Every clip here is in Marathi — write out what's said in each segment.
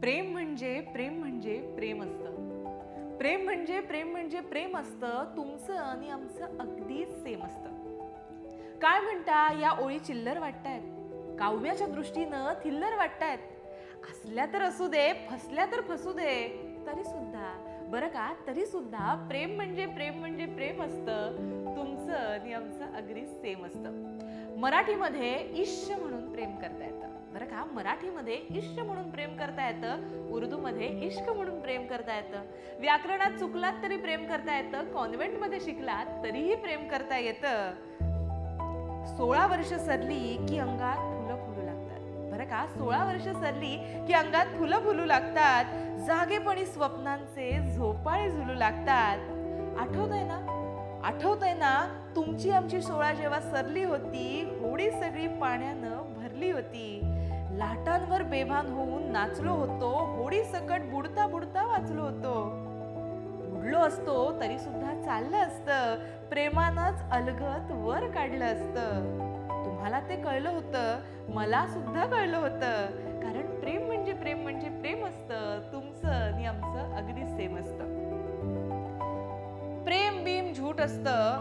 प्रेम म्हणजे प्रेम म्हणजे प्रेम असतं. प्रेम म्हणजे प्रेम म्हणजे प्रेम असतं तुमचं आणि आमचं अगदी सेम असतं. काय म्हणता या ओळी चिल्लर वाटतायत. काव्याच्या दृष्टीनं थिल्लर वाटतायत. असल्या तर असू दे फसल्या तर फसू दे तरी सुद्धा बरं का? तरी सुद्धा प्रेम म्हणजे प्रेम म्हणजे प्रेम असतं तुमचं आणि आमचं अगदी सेम असतं. मराठीमध्ये इश्य म्हणून प्रेम करता येतं. बरं का मराठीमध्ये इश्क म्हणून प्रेम करता येतं उर्दूमध्ये इश्क म्हणून प्रेम करता येतं. व्याकरणात चुकलात तरी प्रेम करता येतं कॉन्व्हेंटमध्ये शिकलात तरीही प्रेम करता येतं. सोळा वर्ष सरली की अंगात फुलं फुलू लागतात. बरं का सोळा वर्ष सरली की अंगात फुलं फुलू लागतात जागेपणी स्वप्नांचे झोपाळे झुलू लागतात. आठवतंय ना? आठवतंय ना तुमची आमची सोळा जेव्हा सरली होती होडी सगळी पाण्यानं भरली होती. लाटांवर बेभान होऊन नाचलो होतो. होडी सकट बुडता बुडता वाचलो होतो. बुडलो असतो तरी सुद्धा चाललं असतं. प्रेमानंच अलगत वर काढलं असतं. तुम्हाला ते कळलं होतं. मला सुद्धा कळलं होतं. कारण प्रेम म्हणजे प्रेम म्हणजे प्रेम असतं. तुमचं आणि आमचं अगदी सेम असतं. प्रेम बीम झूट असतं.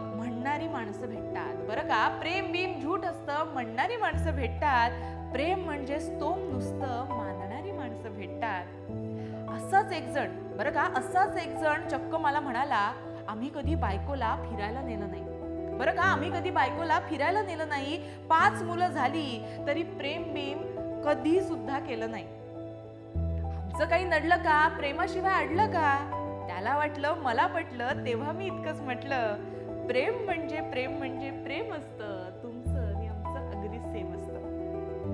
करणारी माणसं भेटतात. बरं का? प्रेम बीम झूट असतं म्हणणारी माणसं भेटतात. प्रेम म्हणजे स्तोम नुसतं मानणारी माणसं भेटतात. असाच एक जण बरं का? असाच एक जण चक्क मला म्हणाला आम्ही कधी बायकोला फिरायला नेलं नाही. बरं का? आम्ही कधी बायकोला फिरायला नेलं नाही. पाच मुलं झाली तरी प्रेम बीम कधी सुद्धा केलं नाही. आमचं काही नडलं का? प्रेमाशिवाय अडलं का? त्याला वाटलं मला पटलं तेव्हा मी इतकंच म्हटलं प्रेम म्हणजे प्रेम म्हणजे प्रेम असतं. तुमचं आणि आमचं अगदी सेम असतं.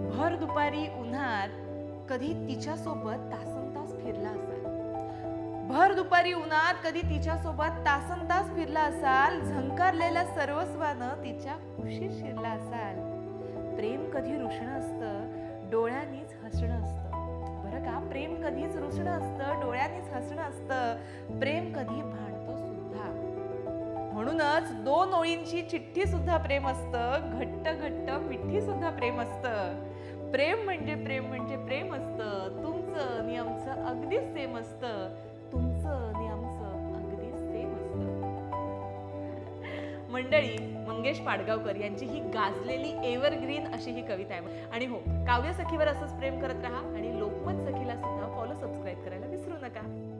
भर दुपारी उन्हात कधी तिच्यासोबत तासन तास फिरला असाल? भर दुपारी उन्हात कधी तिच्यासोबत तासन तास फिरला असाल? झंकारलेल्या सर्वस्वानं तिच्या खुशीत शिरला असाल? प्रेम कधी रुषणं असतं? डोळ्यांनीच हसणं असतं. बरं का? प्रेम कधीच रुषणं असतं? डोळ्यांनीच हसणं असतं. प्रेम कधी म्हणूनच दोन ओळींची चिठ्ठी सुद्धा प्रेम असतं घट्ट घट्ट मिठी सुद्धा प्रेम असतं. प्रेम म्हणजे प्रेम म्हणजे प्रेम असतं. तुमचं आणि आमचं अगदीच सेम असतं. तुमचं आणि आमचं अगदी सेम असतं. मंडळी मंगेश पाडगावकर यांची ही गाजलेली एव्हरग्रीन अशी ही कविता आहे. आणि हो काव्य सखीवर असंच प्रेम करत राहा आणि लोकमत सखीला सुद्धा फॉलो सबस्क्राईब करायला विसरू नका.